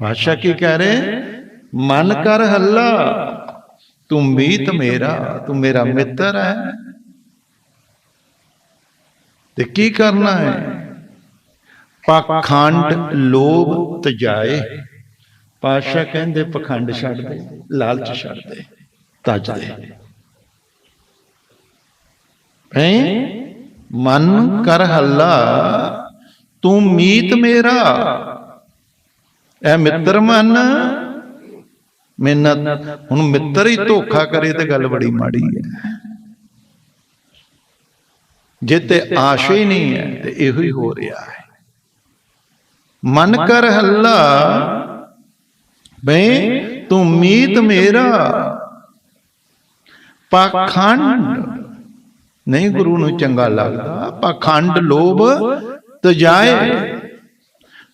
ਪਾਸ਼ਾ ਕੀ ਕਹਿ ਰਹੇ? ਮਨ ਕਰ ਹੱਲਾ। ਤੂੰ ਮੀਤ ਮੇਰਾ ਤੂੰ ਮੇਰਾ ਮਿੱਤਰ ਹੈ। ਤੇ ਕੀ ਕਰਨਾ ਹੈ? ਪਖੰਡ ਲੋਭ ਤਜਾਏ ਪਾਸ਼ਾ ਕਹਿੰਦੇ ਪਖੰਡ ਛੱਡ ਦੇ ਲਾਲਚ ਛੱਡ ਦੇ ਤਜ ਦੇ। ਹੈ? ਮਨ ਕਰ ਹੱਲਾ। ਤੂੰ ਮੀਤ ਮੇਰਾ। ਐ ਮਿੱਤਰ ਮਨ। ਮਿੰਨਤ। ਹੁਣ ਮਿੱਤਰ ਹੀ ਧੋਖਾ ਕਰੇ ਤੇ ਗੱਲ ਬੜੀ ਮਾੜੀ ਹੈ। ਜੇ ਤੇ ਆਸ਼ਾ ਹੀ ਨਹੀਂ ਹੈ ਤੇ ਇਹੋ ਹੀ ਹੋ ਰਿਹਾ ਹੈ। ਮਨ ਕਰ ਹੱਲਾ। ਬਈ ਤੂੰ ਮੀਤ ਮੇਰਾ। ਪਖੰਡ ਨਹੀਂ ਗੁਰੂ ਨੂੰ ਚੰਗਾ ਲੱਗਦਾ। ਪਖੰਡ ਲੋਭ ਤਜਾਏ।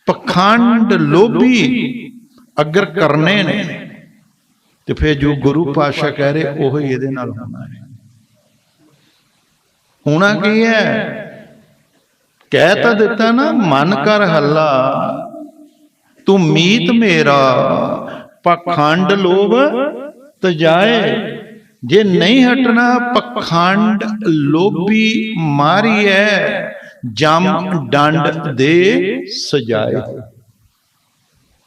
ਪਖੰਡ ਲੋਭੀ ਅਗਰ ਕਰਨੇ ਨੇ, ਤੇ ਫਿਰ ਜੋ ਗੁਰੂ ਪਾਸ਼ਾ ਕਹਿ ਰਹੇ, ਉਹ ਹੀ ਇਹਦੇ ਨਾਲ ਹੋਣਾ ਹੈ। ਹੋਣਾ ਕੀ ਹੈ? ਕਹਿ ਤਾਂ ਦਿੱਤਾ ਨਾ, ਮਨ ਕਰ ਹੱਲਾ, ਤੂੰ ਮੀਤ ਮੇਰਾ, ਪਖੰਡ ਲੋਭ ਤਜਾਏ ਜੇ ਨਹੀਂ ਹਟਣਾ, ਪਖੰਡ ਲੋਭੀ ਮਾਰੀ ਹੈ। ਜਮ ਡੰਡ ਦੇ ਸਜਾਏ।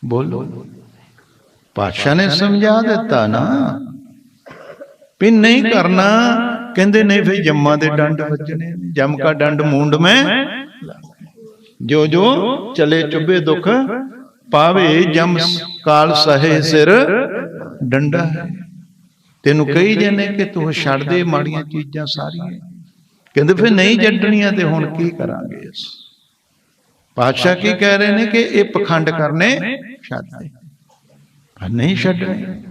ਬੋਲੋ। ਪਾਸ਼ਾ ਨੇ ਸਮਝਾ ਦਿੱਤਾ ਨਾ। ਵੀ ਨਹੀਂ ਕਰਨਾ। ਕਹਿੰਦੇ ਨਹੀਂ ਫੇ ਜੰਮਾਂ ਦੇ ਡੰਡ ਵੱਜਣੇ ਜਮ ਕਾ ਡੰਡ ਮੂੰਡ ਮੈਂ। ਜੋ ਜੋ ਚਲੇ ਚੁੱਭੇ ਦੁੱਖ ਪਾਵੇ ਜਮ ਕਾਲ ਸਹੇ ਸਿਰ ਡੰਡਾ ਤੈਨੂੰ ਕਹੀ ਜਾਂਦੇ ਕਿ ਤੂੰ ਛੱਡ ਦੇ ਮਾੜੀਆਂ ਚੀਜ਼ਾਂ ਸਾਰੀਆਂ। ਕਹਿੰਦੇ ਫਿਰ ਨਹੀਂ ਛੱਡਣੀਆਂ ਤੇ ਹੁਣ ਕੀ ਕਰਾਂਗੇ ਅਸੀਂ? ਪਾਤਸ਼ਾਹ ਕੀ ਕਹਿ ਰਹੇ ਨੇ ਕਿ ਇਹ ਪਖੰਡ ਕਰਨੇ ਛੱਡ ਦੇ ਪਰ ਨਹੀਂ ਛੱਡਣੇ।